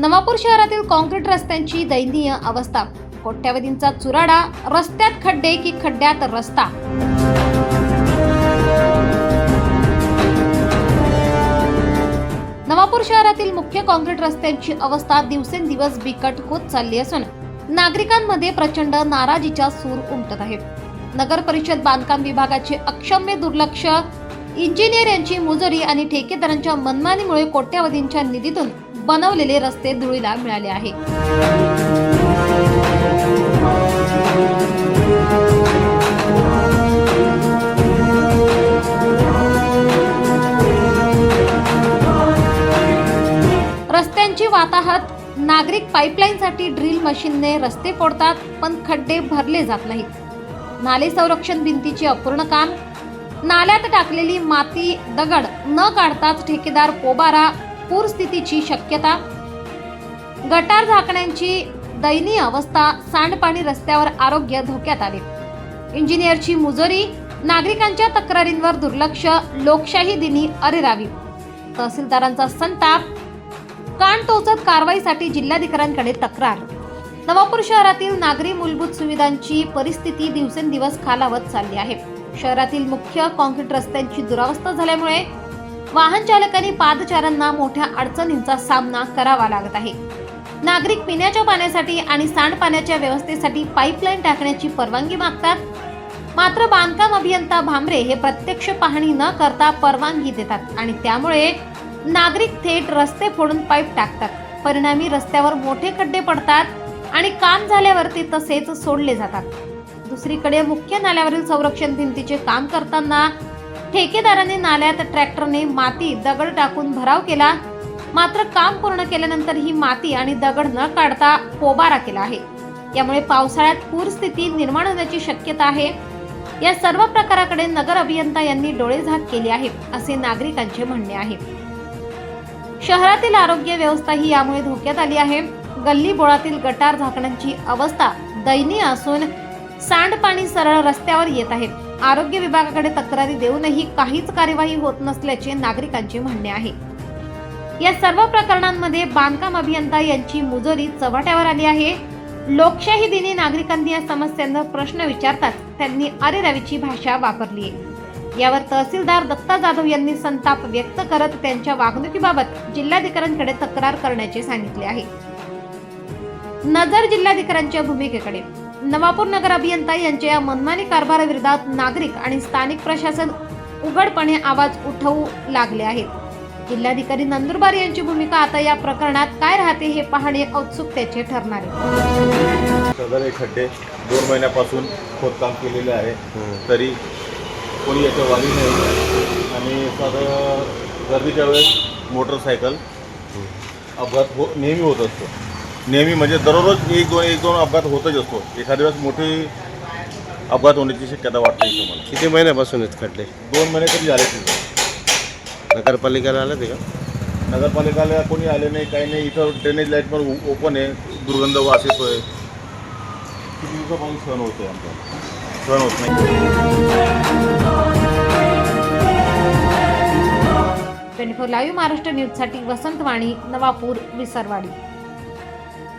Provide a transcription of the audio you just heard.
नवापूर शहरातील कॉन्क्रीट रस्त्यांची दयनीय अवस्था. कोट्यावधींचा चुराडा रस्त्यात खड्डे की खड्ड्यात रस्ता? नवापूर शहरातील मुख्य कॉन्क्रीट रस्त्यांची अवस्था दिवसेंदिवस बिकट होत चालली असून नागरिकांमध्ये प्रचंड नाराजीचा सूर उमटत आहे नगर परिषद बांधकाम विभागाचे अक्षम्य दुर्लक्ष इंजिनियर यांची मुजरी आणि ठेकेदारांच्या मनमानीमुळे कोट्यावधींच्या निधीतून बनवलेले रस्ते धुळीला मिळाले आहे रस्त्यांची वाताहत नागरिक पाईपलाईनसाठी ड्रिल मशीनने रस्ते फोडतात पण खड्डे भरले जात नाहीत. नाले संरक्षण भिंतीचे अपूर्ण काम नाल्यात टाकलेली माती दगड न काढताच ठेकेदार पोबारा पूरस्थितीची शक्यता. गटार झाकण्यांची दयनीय अवस्था सांडपाणी रस्त्यावर आरोग्य धोक्यात आले. इंजिनियरची मुजोरी नागरिकांच्या तक्रारींवर दुर्लक्ष लोकशाही दिनी अरेरावी. तहसीलदारांचा संताप कान टोचत कारवाईसाठी जिल्हाधिकाऱ्यांकडे तक्रार. नवापूर शहरातील नागरी मूलभूत सुविधांची परिस्थिती दिवसेंदिवस खालावत चालली आहे. शहरातील मुख्य कॉन्क्रीट रस्त्यांची दुरावस्था झाल्यामुळे वाहन चालकांनी पादचाऱ्यांना मोठ्या अडचणींचा सामना करावा लागत आहे. नागरिक पिण्याच्या पाण्यासाठी आणि सांडपाण्याच्या व्यवस्थेसाठी पाईपलाईन टाकण्याची परवानगी मागतात. मात्र बांधकाम अभियंता भांबरे हे प्रत्यक्ष पाहणी न करता परवानगी देतात आणि त्यामुळे नागरिक थेट रस्ते फोडून पाईप टाकतात. परिणामी रस्त्यावर मोठे खड्डे पडतात आणि काम झाल्यावर ते तसेच सोडले जातात. दुसरीकडे मुख्य नाल्यावरील संरक्षण भिंतीचे काम करताना ठेकेदाराने नाल्यात ट्रॅक्टरने माती दगड टाकून भराव केला. मात्र काम पूर्ण केल्यानंतर ही माती आणि दगड न काढता पोबारा केला आहे. यामुळे पावसाळ्यात पूरस्थिती निर्माण होण्याची शक्यता आहे. या सर्व प्रकाराकडे नगर अभियंता यांनी डोळेझाक केली आहे असे नागरिकांचे म्हणणे आहे. शहरातील आरोग्य व्यवस्था ही यामुळे धोक्यात आली आहे. गल्ली बोळातील गटार झाकण्यांची अवस्था दयनीय असून सांडपाणी सरळ रस्त्यावर येत आहे. आरोग्य विभागाकडे तक्रारी देऊनही काहीच कार्यवाही होत नसल्याचे नागरिकांचे म्हणणे आहे. या सर्व प्रकरणांमध्ये बांधकाम अभियंता यांची मुजोरी चव्हाट्यावर आली आहे. लोकशाही दिनी नागरिकांनी या समस्यांवर प्रश्न विचारतात त्यांनी अरेरावीची भाषा वापरली आहे. यावर तहसीलदार दत्ता जाधव यांनी संताप व्यक्त करत त्यांच्या वागणुकीबाबत जिल्हाधिकाऱ्यांकडे तक्रार करण्याचे सांगितले आहे. नजर जिल्हाधिकाऱ्यांच्या भूमिकेकडे. नवापूर नगर अभियंता यांच्या या मनमानी कारभाराविरोधात नागरिक आणि स्थानिक प्रशासन उघडपणे आवाज उठवू लागले आहेत. जिल्हाधिकारी नंदुरबार यांची भूमिका आता या प्रकरणात काय राहते हे पाहणे औत्सुकतेचे ठरणार आहे. खड्डे दोन महिन्यापासून खोदकाम केलेले आहे. तरी कोणी याच्या वाली नाही. आणि साधं गर्दीच्या वेळेस मोटरसायकल अपघात हो नेहमी होत असतो. नेहमी म्हणजे दररोज एक दोन एक दोन अपघात होतच असतो. एखाद्या वेळेस मोठी अपघात होण्याची शक्यता वाटते इथं मला. किती महिन्यापासून आहेत खड्डे? दोन महिने तरी झाले तिथं नगरपालिकेला आलं ते का? नगरपालिकाला कोणी आले नाही काही नाही. इथं ड्रेनेज लाइट पण ओ- ओपन आहे. दुर्गंध वास येतोय. किती दिवसापासून सहन होतोय आमचा? सहन होत नाही. ट्वेंटी फोर लाईव्ह महाराष्ट्र न्यूजसाठी वसंत वाणी नवापूर विसरवाडी.